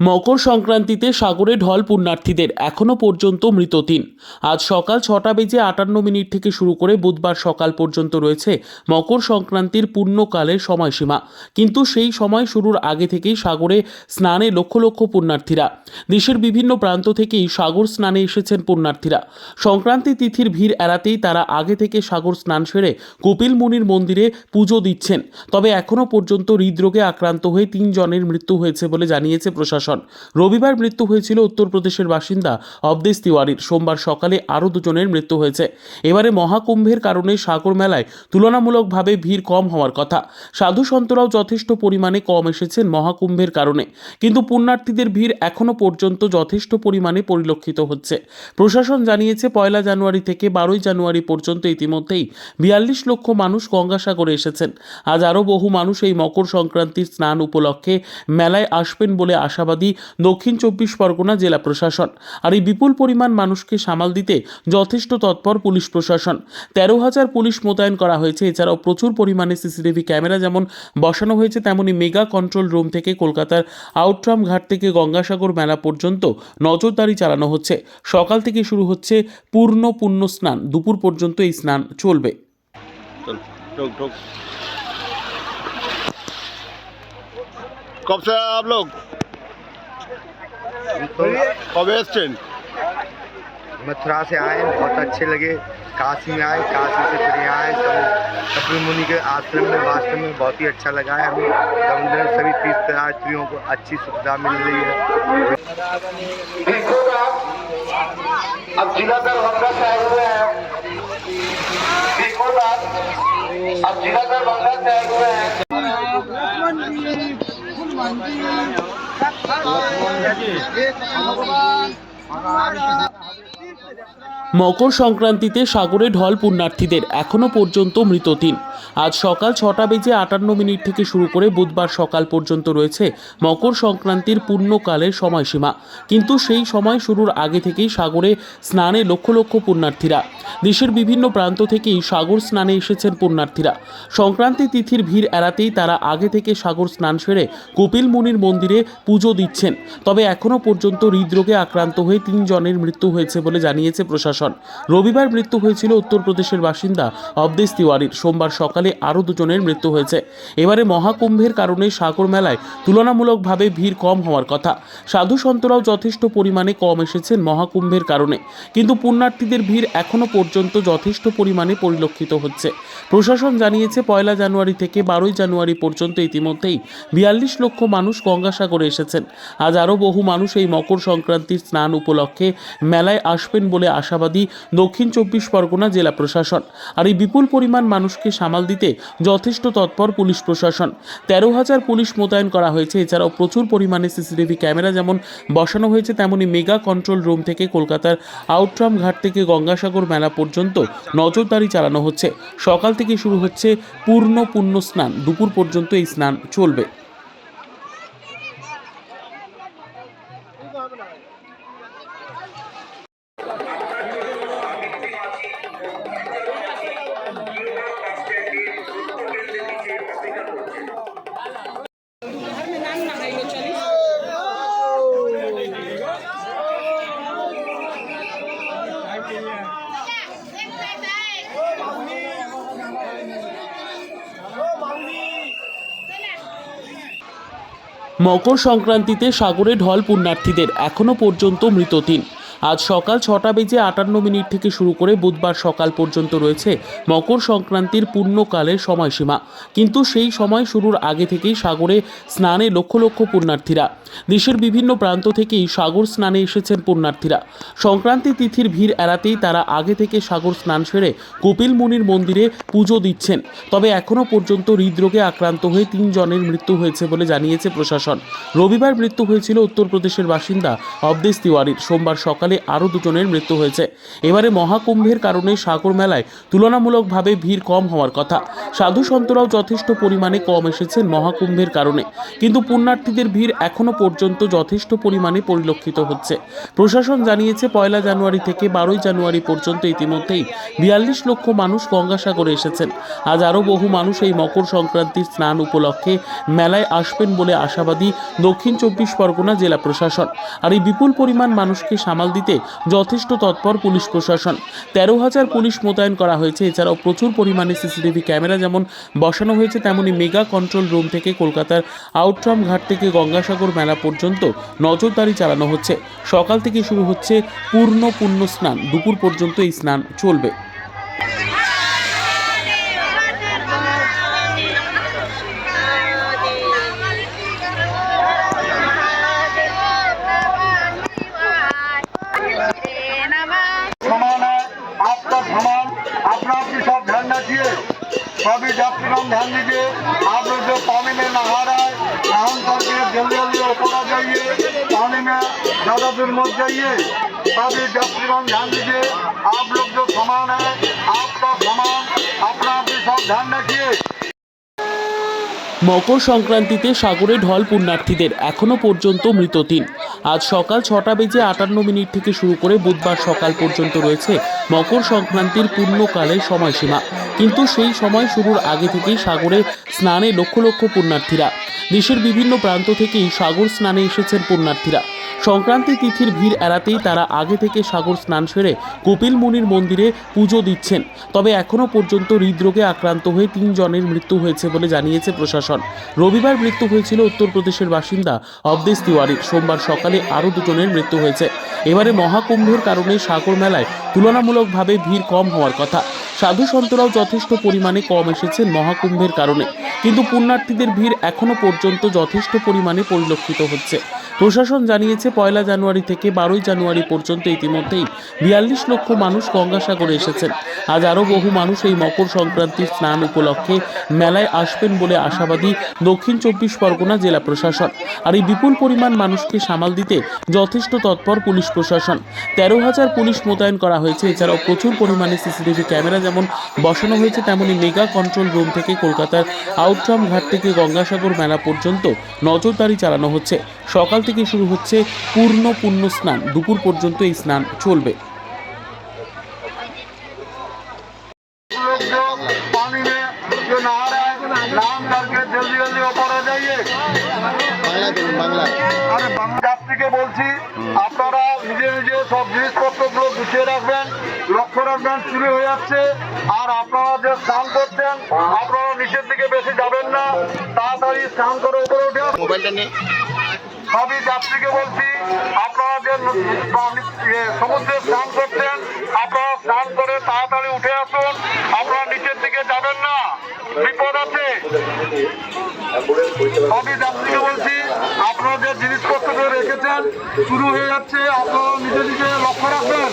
মকর সংক্রান্তিতে সাগরে ঢল পুণ্যার্থীদের এখনও পর্যন্ত মৃত তিন আজ সকাল ছটা বেজে আটান্ন মিনিট থেকে শুরু করে বুধবার সকাল পর্যন্ত রয়েছে মকর সংক্রান্তির পূর্ণকালের সময়সীমা। কিন্তু সেই সময় শুরুর আগে থেকেই সাগরে স্নানে লক্ষ লক্ষ পুণ্যার্থীরা। দেশের বিভিন্ন প্রান্ত থেকেই সাগর স্নানে এসেছেন পুণ্যার্থীরা। সংক্রান্তি তিথির ভিড় এড়াতেই তারা আগে থেকে সাগর স্নান সেরে কপিল মুনির মন্দিরে পুজো দিচ্ছেন। তবে এখনও পর্যন্ত হৃদরোগে আক্রান্ত হয়ে তিনজনের মৃত্যু হয়েছে বলে জানিয়েছে প্রশাসন। রবিবার মৃত্যু হয়েছিল উত্তরপ্রদেশের বাসিন্দা অবদেশ তিওয়ারির। সোমবার সকালে আরও দুজনের মৃত্যু হয়েছে। এবারে মহাকুম্ভের কারণে সাগর মেলায় তুলনামূলকভাবে ভিড় কম হওয়ার কথা। সাধু সন্তরাও যথেষ্ট পরিমাণে কম এসেছেন মহাকুম্ভের কারণে। কিন্তু পুণ্যার্থীদের ভিড় এখনও পর্যন্ত যথেষ্ট পরিমাণে পরিলক্ষিত হচ্ছে। প্রশাসন জানিয়েছে, পয়লা জানুয়ারি থেকে বারোই জানুয়ারি পর্যন্ত ইতিমধ্যেই বিয়াল্লিশ লক্ষ মানুষ গঙ্গাসাগরে এসেছেন। আজ আরও বহু মানুষ এই মকর সংক্রান্তির স্নান উপলক্ষে মেলায় আসবেন বলে আশাবাদী দক্ষিণ চব্বিশ পরগনা জেলা প্রশাসন আর এই বিপুল পরিমাণ মানুষকে সামাল দিতে যথেষ্ট তৎপর পুলিশ প্রশাসন তেরো হাজার পুলিশ মোতায়েন করা হয়েছে এছাড়াও প্রচুর পরিমাণে সিসিটিভি ক্যামেরা যেমন বসানো হয়েছে তেমনি মেগা কন্ট্রোল রুম থেকে কলকাতার আউটরাম ঘাট থেকে গঙ্গাসাগর মেলা পর্যন্ত নজরদারি চালানো হচ্ছে সকাল থেকে শুরু হচ্ছে পূর্ণ পুণ্য স্নান দুপুর পর্যন্ত এই স্নান চলবে चल ठोक ठोक कब से आए आप लोग कब एसছেন मथुरा से आए बहुत अच्छे लगे। काशी में आए काशी से फिर यहाँ आए सब कपिल मुनि के आश्रम में वास्तव में बहुत ही अच्छा लगा है। हमें समुद्र में सभी तीर्थयात्रियों को अच्छी सुविधा मिल रही है। अब जिला दरभंगा से आए हुए हैं अब जिला दरभंगा से आए हुए हैं। ভগবান মকর সংক্রান্তিতে সাগরে ঢল পুণ্যার্থীদের এখনও পর্যন্ত মৃত তিন আজ সকাল ছটা বেজে আটান্ন মিনিট থেকে শুরু করে বুধবার সকাল পর্যন্ত রয়েছে মকর সংক্রান্তির পূর্ণকালের সময়সীমা। কিন্তু সেই সময় শুরুর আগে থেকেই সাগরে স্নানে লক্ষ লক্ষ পুণ্যার্থীরা। দেশের বিভিন্ন প্রান্ত থেকেই সাগর স্নানে এসেছেন পুণ্যার্থীরা। সংক্রান্তি তিথির ভিড় এড়াতেই তারা আগে থেকে সাগর স্নান সেরে কপিল মুনির মন্দিরে পুজো দিচ্ছেন। তবে এখনও পর্যন্ত হৃদরোগে আক্রান্ত হয়ে তিনজনের মৃত্যু হয়েছে বলে জানিয়েছে প্রশাসন। রবিবার মৃত্যু হয়েছিল উত্তরপ্রদেশের বাসিন্দা অবদেশ তিওয়ারির। সোমবার সকালে আরও দুজনের মৃত্যু হয়েছে। এবারে মহাকুম্ভের কারণে সাগর মেলায় তুলনামূলকভাবে ভিড় কম হওয়ার কথা। সাধু সন্তরাও যথেষ্ট পরিমাণে কম এসেছেন মহাকুম্ভের কারণে। কিন্তু পুণ্যার্থীদের ভিড় এখনও পর্যন্ত যথেষ্ট পরিমাণে পরিলক্ষিত হচ্ছে। প্রশাসন জানিয়েছে, পয়লা জানুয়ারি থেকে বারোই জানুয়ারি পর্যন্ত ইতিমধ্যেই বিয়াল্লিশ লক্ষ মানুষ গঙ্গাসাগরে এসেছেন। আজ আরও বহু মানুষ এই মকর সংক্রান্তির স্নান উপলক্ষে মেলায় আসবেন বলে আশাবাদী দক্ষিণ চব্বিশ পরগনা জেলা প্রশাসন। আর এই বিপুল পরিমাণ মানুষকে সামাল দিতে যথেষ্ট তৎপর পুলিশ প্রশাসন। তেরো হাজার পুলিশ মোতায়েন করা হয়েছে, এছাড়াও প্রচুর পরিমাণে সিসিটিভি ক্যামেরা যেমন বসানো হয়েছে, তেমনি মেগা কন্ট্রোল রুম থেকে কলকাতার আউটরাম ঘাট থেকে গঙ্গাসাগর মেলা পর্যন্ত নজরদারি চালানো হচ্ছে। সকাল থেকে শুরু হচ্ছে পূর্ণ পুণ্য স্নান, দুপুর পর্যন্ত এই স্নান চলবে। মকর সংক্রান্তিতে সাগরে ঢল পুণ্যার্থীদের এখনও পর্যন্ত মৃত তিন আজ সকাল ছটা বেজে আটান্ন মিনিট থেকে শুরু করে বুধবার সকাল পর্যন্ত রয়েছে মকর সংক্রান্তির পূর্ণকালের সময়সীমা। কিন্তু সেই সময় শুরুর আগে থেকেই সাগরে স্নানে লক্ষ লক্ষ পুণ্যার্থীরা। দেশের বিভিন্ন প্রান্ত থেকেই সাগর স্নানে এসেছেন পুণ্যার্থীরা। সংক্রান্তি তিথির ভিড় এড়াতেই তারা আগে থেকে সাগর স্নান সেরে কপিল মুনির মন্দিরে পুজো দিচ্ছেন। তবে এখনও পর্যন্ত হৃদরোগে আক্রান্ত হয়ে তিনজনের মৃত্যু হয়েছে বলে জানিয়েছে প্রশাসন। রবিবার মৃত্যু হয়েছিল উত্তরপ্রদেশের বাসিন্দা অবদেশ তিওয়ারির। সোমবার সকালে সকালে আরও দুজনের মৃত্যু হয়েছে। এবারে মহাকুম্ভের কারণে সাগর মেলায় তুলনামূলকভাবে ভিড় কম হওয়ার কথা। সাধু সন্তরাও যথেষ্ট পরিমাণে কম এসেছেন মহাকুম্ভের কারণে। কিন্তু পুণ্যার্থীদের ভিড় এখনও পর্যন্ত যথেষ্ট পরিমাণে পরিলক্ষিত হচ্ছে। প্রশাসন জানিয়েছে, পয়লা জানুয়ারি থেকে বারোই জানুয়ারি পর্যন্ত ইতিমধ্যেই বিয়াল্লিশ লক্ষ মানুষ গঙ্গাসাগরে এসেছেন। আজ আরও বহু মানুষ এই মকর সংক্রান্তির স্নান উপলক্ষে মেলায় আসবেন বলে আশাবাদী দক্ষিণ চব্বিশ পরগনা জেলা প্রশাসন। আর এই বিপুল পরিমাণ মানুষকে সামাল দিতে যথেষ্ট তৎপর পুলিশ প্রশাসন। তেরো হাজার পুলিশ মোতায়েন করা হয়েছে। এছাড়াও প্রচুর পরিমাণে সিসিটিভি ক্যামেরা যেমন বসানো হয়েছে তেমনই মেগা কন্ট্রোল রুম থেকে কলকাতার আউটরাম ঘাট থেকে গঙ্গাসাগর মেলা পর্যন্ত নজরদারি চালানো হচ্ছে। সকাল থেকে শুরু হচ্ছে পূর্ণ পূর্ণ স্নান। দুপুর পর্যন্ত এই স্নান চলবে। सभी यात्रीगण ध्यान दीजिए आप लोग जो पानी में नहा रहा है स्नान करके जल्दी जल्दी ऊपर आ जाइए पानी में ज़्यादा दूर मत जाइए सभी यात्रीगण ध्यान दीजिए आप लोग जो सामान है आपका सामान अपना आपकी सब ध्यान रखिए মকর সংক্রান্তিতে সাগরে ঢল পুণ্যার্থীদের এখনও পর্যন্ত মৃত তিন আজ সকাল ছটা বেজে আটান্ন মিনিট থেকে শুরু করে বুধবার সকাল পর্যন্ত রয়েছে মকর সংক্রান্তির পূর্ণকালের সময়সীমা। কিন্তু সেই সময় শুরুর আগে থেকেই সাগরে স্নানে লক্ষ লক্ষ পুণ্যার্থীরা। দেশের বিভিন্ন প্রান্ত থেকেই সাগর স্নানে এসেছেন পুণ্যার্থীরা। সংক্রান্তি তিথির ভিড় এড়াতেই তারা আগে থেকে সাগর স্নান সেরে কপিল মুনির মন্দিরে পুজো দিচ্ছেন। তবে এখনও পর্যন্ত হৃদরোগে আক্রান্ত হয়ে তিনজনের মৃত্যু হয়েছে বলে জানিয়েছে প্রশাসন। রবিবার মৃত্যু হয়েছিল উত্তরপ্রদেশের বাসিন্দা অবদেশ তিওয়ারির সোমবার সকালে আরও দুজনের মৃত্যু হয়েছে। এবারে মহাকুম্ভের কারণে সাগর মেলায় তুলনামূলকভাবে ভিড় কম হওয়ার কথা। সাধু সন্তরাও যথেষ্ট পরিমাণে কম এসেছেন মহাকুম্ভের কারণে। কিন্তু পুণ্যার্থীদের ভিড় এখনও পর্যন্ত যথেষ্ট পরিমাণে পরিলক্ষিত হচ্ছে। প্রশাসন জানিয়েছে, পয়লা জানুয়ারি থেকে বারোই জানুয়ারি পর্যন্ত ইতিমধ্যেই বিয়াল্লিশ লক্ষ মানুষ গঙ্গাসাগরে এসেছেন। আজ আরও বহু মানুষ এই মকর সংক্রান্তির স্নান উপলক্ষে মেলায় আসবেন বলে আশাবাদী দক্ষিণ চব্বিশ পরগনা জেলা প্রশাসন। আর এই বিপুল পরিমাণ মানুষকে সামাল দিতে যথেষ্ট তৎপর পুলিশ প্রশাসন। তেরো হাজার পুলিশ মোতায়েন করা হয়েছে। এছাড়াও প্রচুর পরিমাণে সিসিটিভি ক্যামেরা যেমন বসানো হয়েছে, তেমনি মেগা কন্ট্রোল রুম থেকে কলকাতার আউটরাম ঘাট থেকে গঙ্গাসাগর মেলা পর্যন্ত নজরদারি চালানো হচ্ছে। সকাল থেকে শুরু হচ্ছে পূর্ণ পূর্ণ স্নান। দুপুর পর্যন্ত এই স্নান চলবে। আপনারা নিজে নিজে সব গুছিয়ে রাখবেন লক্ষ্য রাখবেন চুরি হয়ে যাচ্ছে। আর আপনারা যে স্নান করছেন আপনারা দিকে বেশি যাবেন না তাড়াতাড়ি স্নান মোবাইলটা নিয়ে। সবই যাত্রীকে বলছি আপনারা যে ইয়ে, সমুদ্রে স্নান করছেন আপনারা স্নান করে তাড়াতাড়ি উঠে আসুন আপনারা নিচের দিকে যাবেন না বিপদ আছে। সবই যাত্রীকে বলছি আপনারা যে জিনিসপত্র রেখেছেন শুরু হয়ে যাচ্ছে আপনারা নিজে নিজে লক্ষ্য রাখবেন।